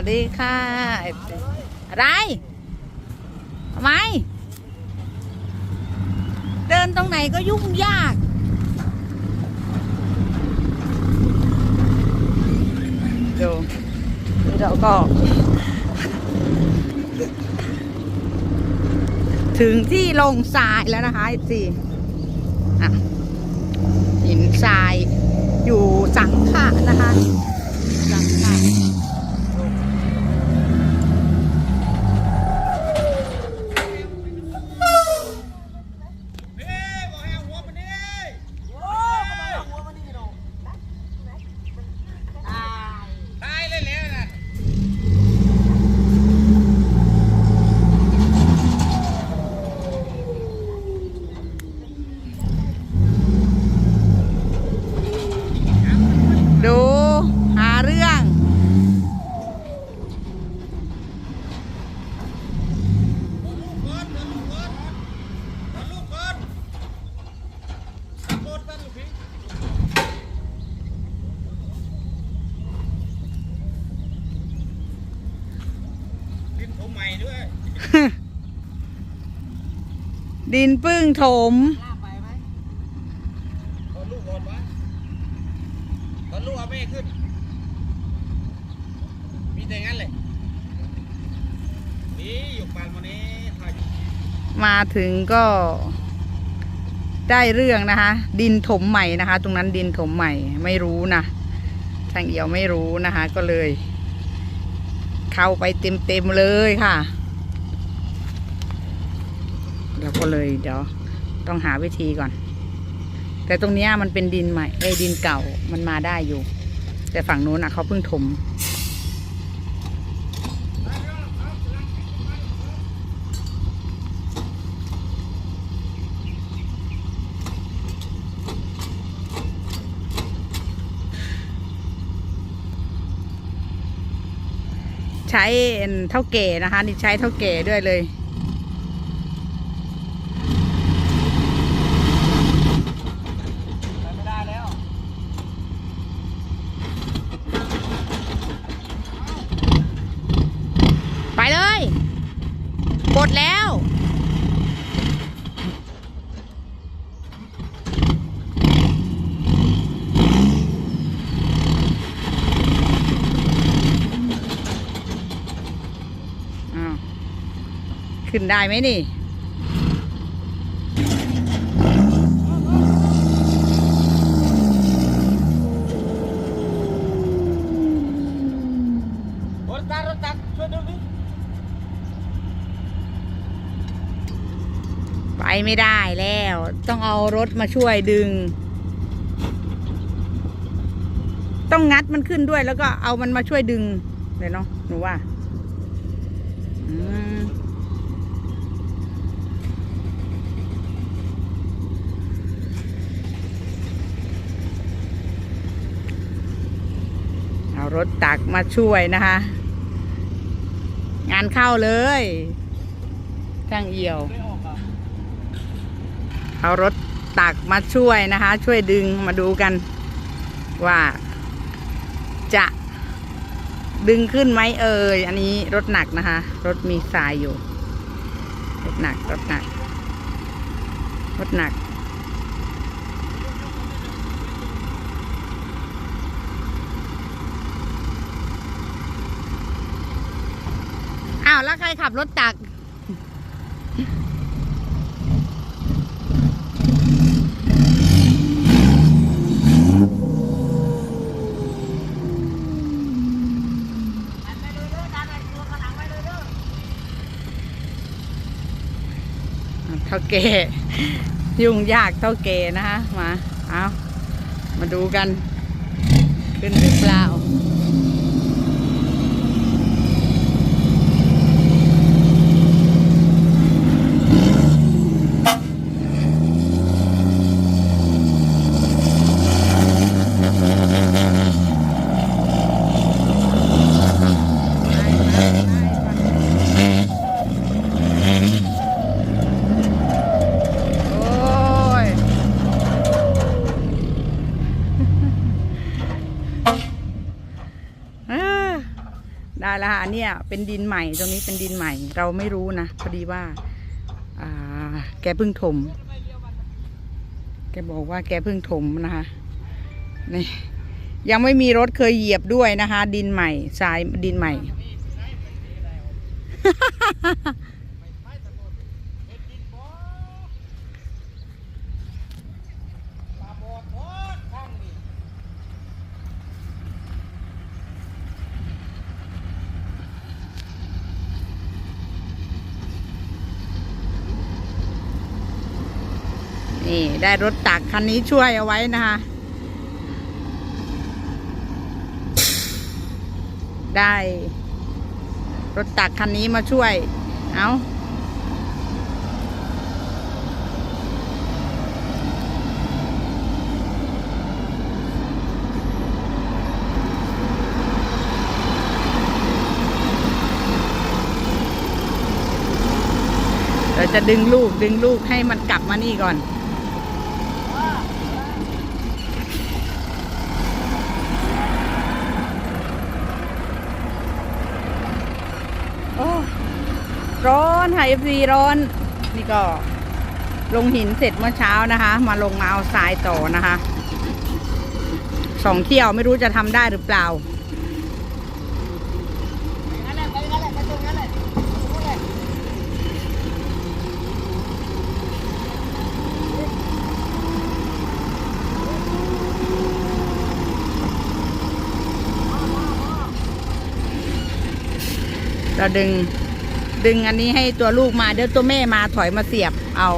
วัสดีค่ะ อะไรทำไม เดินตรงไหนก็ยุ่งยากดูนี่เราก็ ถึงที่ลงทรายแล้วนะคะไอซีอะ หินทรายอยู่สังขะนะคะ สังขะดูหาเรื่อง ดินผมใหม่ด้วย ดินปึ้งถม ตอนลูกก่อนวะตอนลูกเอาแม่ขึ้น มีแต่งั้นเลยนี่อยู่ปานวันนี้ถ่ายอยู่มาถึงก็ ได้เรื่องนะคะ ดินถมใหม่นะคะ ตรงนั้นดินถมใหม่ไม่รู้นะช่างเอี่ยวไม่รู้นะคะ ก็เลย เข้าไปเต็มเต็มๆเลยค่ะ เดี๋ยวก็เลยเดี๋ยวต้องหาวิธีก่อน แต่ตรงนี้มันเป็นดินใหม่ไอ้ดินเก่ามันมาได้อยู่ แต่ฝั่งนู้นอะเขาเพิ่งถมใช้เท่าแก่นะคะนี่ใช้เท่าแก่ด้วยเลย ไปไม่ได้แล้ว ไปเลยกดแล้ว อ้าว ขึ้นได้ไหมนี่รถตักรถตักช่วยดูดิไปไม่ได้แล้ว ต้องเอารถมาช่วยดึง ต้องงัดมันขึ้นด้วยแล้วก็เอามันมาช่วยดึงเลยเนาะหนูว่า รถตักมาช่วยนะคะ งานเข้าเลยช่างเอี่ยว เอารถตักมาช่วยนะคะ ช่วยดึงมาดูกัน ว่าจะดึงขึ้นไหมเอ่ยอันนี้รถหนักนะคะ รถมีทรายอยู่ รถหนักรถหนักรถหนัก อ้าว แล้วใครขับรถตัก เท่าเกยุ่งยากเท่าเกนะคะมา เอามาดูกัน ขึ้นหรือเปล่า โอ้ย ได้ แล้วค่ะเนี่ยเป็นดินใหม่ตรงนี้เป็นดินใหม่ เราไม่รู้นะพอดีว่า อ่า แกเพิ่งถม แกบอกว่าแกเพิ่งถมนะคะนี่ยังไม่มีรถเคยเหยียบด้วยนะคะ ดินใหม่ทรายดินใหม่ ตาบอดบอดข้างนี่ นี่ได้รถตักคันนี้ช่วยเอาไว้นะคะ ได้รถตักคันนี้มาช่วย เอาเราจะดึงลูกดึงลูกให้มันกลับมานี่ก่อน โอ้ร้อน ค่ะ FC ร้อน นี่ก็ลงหินเสร็จเมื่อเช้านะคะ มาลงมาเอาทรายต่อนะคะสองเที่ยวไม่รู้จะทำได้หรือเปล่างั้นแหละไปงั้นแหละไปตรงนั้นแหละตรงนู้นแหละเราดึง ดึงอันนี้ให้ตัวลูกมา เดี๋ยวตัวแม่มาถอยมาเสียบเอา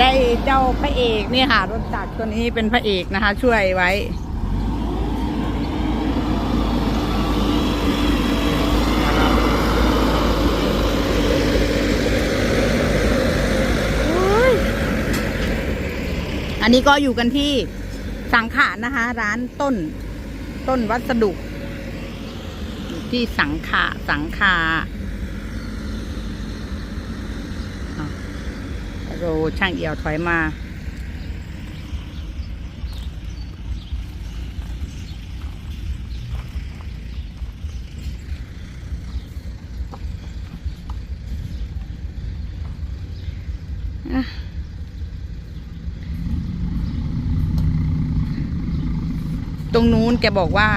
ได้เจ้าพระเอกนี่ค่ะรถตักรตัวนี้เป็นพระเอกนะคะ ช่วยไว้ อันนี้ก็อยู่กันที่สังขารนะคะ ร้านต้น ต้นวัสดุ ที่สังขาสังขาอะโรช่างเอี่ยวถอยมา ตรงนู้นแกบอกว่า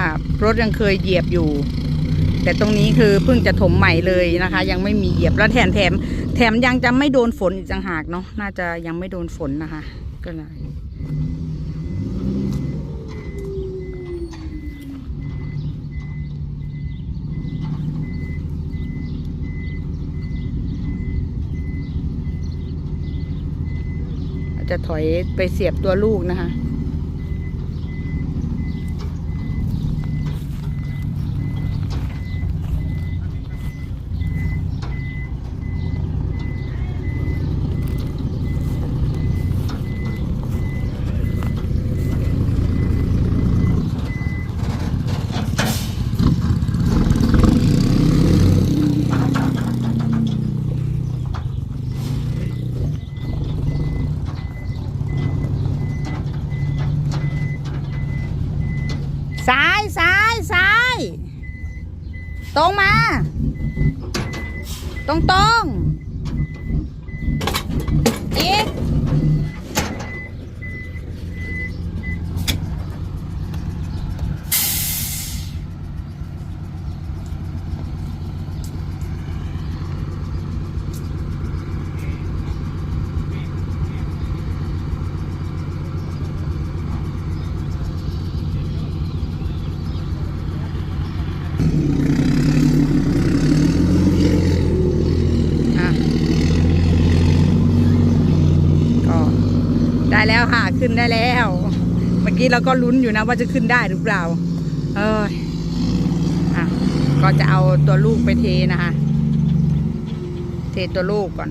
รถยังเคยเหยียบอยู่ แต่ตรงนี้คือเพิ่งจะถมใหม่เลยนะคะ ยังไม่มีเหยียบแล้วแถมแถมแถมยังจะไม่โดนฝนอีกต่างหากเนาะน่าจะยังไม่โดนฝนนะคะ ก็เลยจะถอยไปเสียบตัวลูกนะคะ ซ้ายซ้ายซ้าย ตรงมา ตรงตรง แล้วค่ะ ขึ้นได้แล้ว เมื่อกี้เราก็ลุ้นอยู่นะว่าจะขึ้นได้หรือเปล่า เอออะก็จะเอาตัวลูกไปเทนะคะ เทตัวลูกก่อน